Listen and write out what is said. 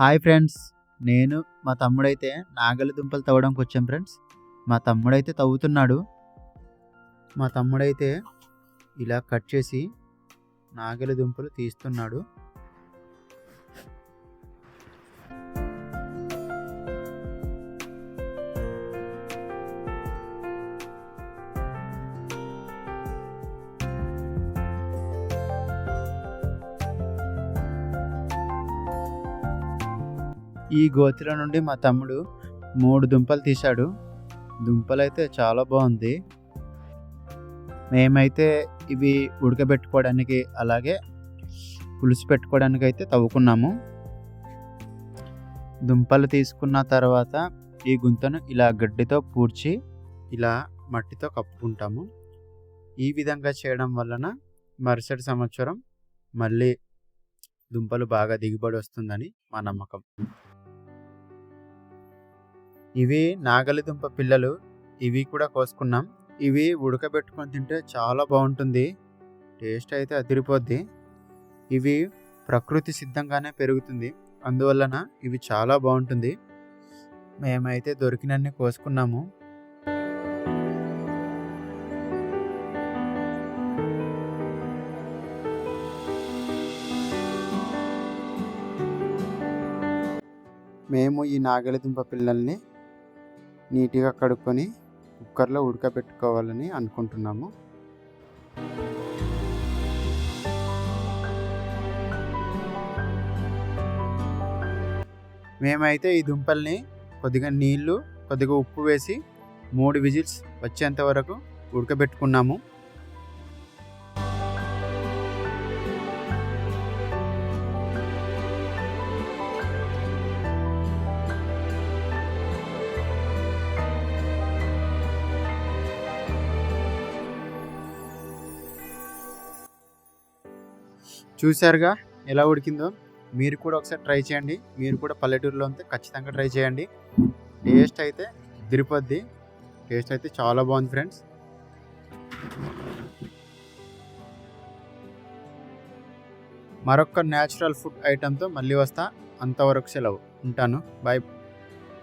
Hi friends నేను మా తమ్ముడైతే నాగలి దుంపలు తవ్వడానికి వచ్చాం ఫ్రెండ్స్. మా తమ్ముడైతే తవ్వుతున్నాడు. మా తమ్ముడైతే ఇలా కట్ చేసి నాగలి దుంపలు తీస్తున్నాడు. ఈ గోతిలో నుండి మా తమ్ముడు మూడు దుంపలు తీశాడు. దుంపలు అయితే చాలా బాగుంది. మేమైతే ఇవి ఉడకబెట్టుకోవడానికి అలాగే పులుసు పెట్టుకోవడానికి అయితే తవ్వుకున్నాము. దుంపలు తీసుకున్న తర్వాత ఈ గుంతను ఇలా గడ్డితో పూడ్చి ఇలా మట్టితో కప్పుకుంటాము. ఈ విధంగా చేయడం వలన మరుసటి సంవత్సరం మళ్ళీ దుంపలు బాగా దిగుబడి వస్తుందని మా నమ్మకం. ఇవి నాగలిదుంప పిల్లలు ఇవి కూడా కోసుకున్నాం. ఇవి ఉడకబెట్టుకొని తింటే చాలా బాగుంటుంది. టేస్ట్ అయితే అదిరిపోద్ది. ఇవి ప్రకృతి సిద్ధంగానే పెరుగుతుంది. అందువలన ఇవి చాలా బాగుంటుంది. మేమైతే దొరికినన్ని కోసుకున్నాము. మేము ఈ నాగలిదుంప పిల్లల్ని నీట్గా కడుక్కొని కుక్కర్లో ఉడకబెట్టుకోవాలని అనుకుంటున్నాము. మేమైతే ఈ దుంపల్ని కొద్దిగా నీళ్ళు కొద్దిగా ఉప్పు వేసి మూడు విజిల్స్ వచ్చేంత వరకు ఉడకబెట్టుకున్నాము. చూశారుగా ఎలా ఉడికిందో మీరు కూడా ఒకసారి ట్రై చేయండి. మీరు కూడా పల్లెటూరులో ఉంటే ఖచ్చితంగా ట్రై చేయండి. టేస్ట్ అయితే తిరుపతి. టేస్ట్ అయితే చాలా బాగుంది ఫ్రెండ్స్. మరొక న్యాచురల్ ఫుడ్ ఐటెంతో మళ్ళీ వస్తా. అంతవరకు సెలవు. ఉంటాను. బాయ్